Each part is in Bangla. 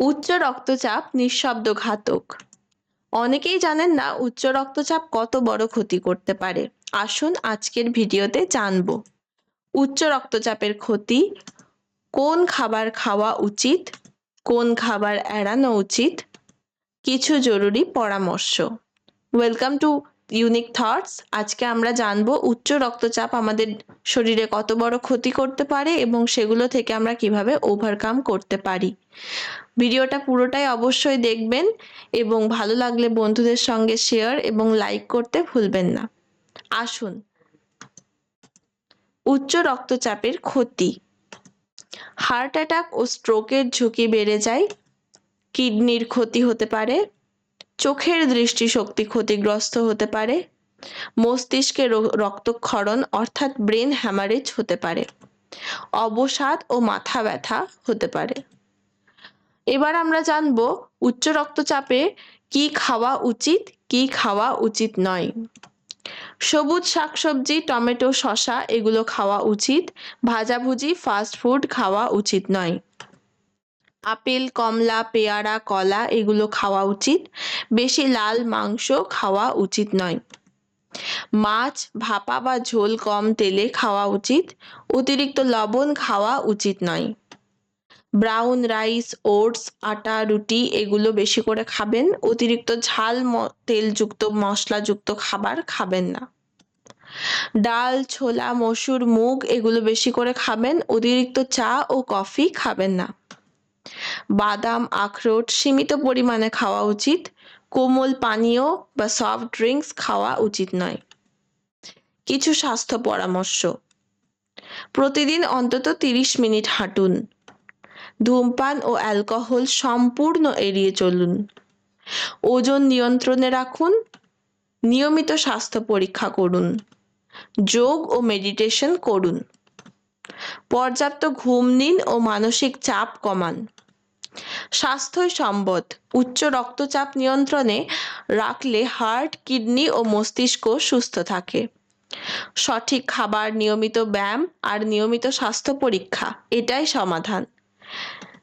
উচ্চ রক্তচাপ নিঃশব্দ ঘাতক অনেকেই জানেন না উচ্চ রক্তচাপ কত বড় ক্ষতি করতে পারে। আসুন আজকের ভিডিওতে জানব। উচ্চ রক্তচাপের ক্ষতি, কোন খাবার খাওয়া উচিত, কোন খাবার এড়ানো উচিত, কিছু জরুরি পরামর্শ। ওয়েলকাম টু ইউনিক থটস আজকে আমরা জানব উচ্চ রক্তচাপ আমাদের শরীরে কত বড় ক্ষতি করতে পারে এবং সেগুলো থেকে আমরা কীভাবে ওভারকাম করতে পারি। ভিডিওটা পুরোটাই অবশ্যই দেখবেন এবং ভালো লাগলে বন্ধুদের সঙ্গে শেয়ার এবং লাইক করতে ভুলবেন না। আসুন। উচ্চ রক্তচাপের ক্ষতি। হার্ট অ্যাটাক ও স্ট্রোকের ঝুঁকি বেড়ে যায়। কিডনির ক্ষতি হতে পারে। চোখের দৃষ্টিশক্তি ক্ষতিগ্রস্ত হতে পারে। মস্তিষ্কে রক্তক্ষরণ অর্থাৎ ব্রেন হ্যামারেজ হতে পারে। অবসাদ ও মাথা ব্যথা হতে পারে। এবার আমরা জানব উচ্চ রক্তচাপে কি খাওয়া উচিত, কি খাওয়া উচিত নয়। সবুজ শাকসবজি, টমেটো শশা এগুলো খাওয়া উচিত, ভাজাভুজি, ফাস্ট ফুড খাওয়া উচিত নয়। আপেল, কমলা, পেয়ারা, কলা এগুলো খাওয়া উচিত। বেশি লাল মাংস খাওয়া উচিত নয়। মাছ, ভাপা বা ঝোল কম তেলে খাওয়া উচিত। অতিরিক্ত লবণ খাওয়া উচিত নয়। ব্রাউন রাইস, ওটস, আটা, রুটি এগুলো বেশি করে খাবেন। অতিরিক্ত ঝাল তেলযুক্ত, মশলাযুক্ত খাবার খাবেন না। ডাল, ছোলা, মসুর মুগ এগুলো বেশি করে খাবেন। অতিরিক্ত চা ও কফি খাবেন না। বাদাম, আখরোট সীমিত পরিমাণে খাওয়া উচিত। কোমল পানীয় বা সফট ড্রিঙ্কস খাওয়া উচিত নয়। কিছু স্বাস্থ্য পরামর্শ। প্রতিদিন অন্তত তিরিশ মিনিট হাঁটুন। ধূমপান ও অ্যালকোহল সম্পূর্ণ এড়িয়ে চলুন। ওজন নিয়ন্ত্রণে রাখুন। নিয়মিত স্বাস্থ্য পরীক্ষা করুন। যোগ ও মেডিটেশন করুন। পর্যাপ্ত ঘুম নিন ও মানসিক চাপ কমান। স্বাস্থ্যই সম্পদ। উচ্চ রক্তচাপ নিয়ন্ত্রণে রাখলে হার্ট, কিডনি ও মস্তিষ্ক সুস্থ থাকে। সঠিক খাবার, নিয়মিত ব্যায়াম আর নিয়মিত স্বাস্থ্য পরীক্ষা, এটাই সমাধান।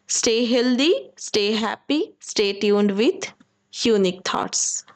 Stay healthy, stay happy, stay tuned with unique Thoughts.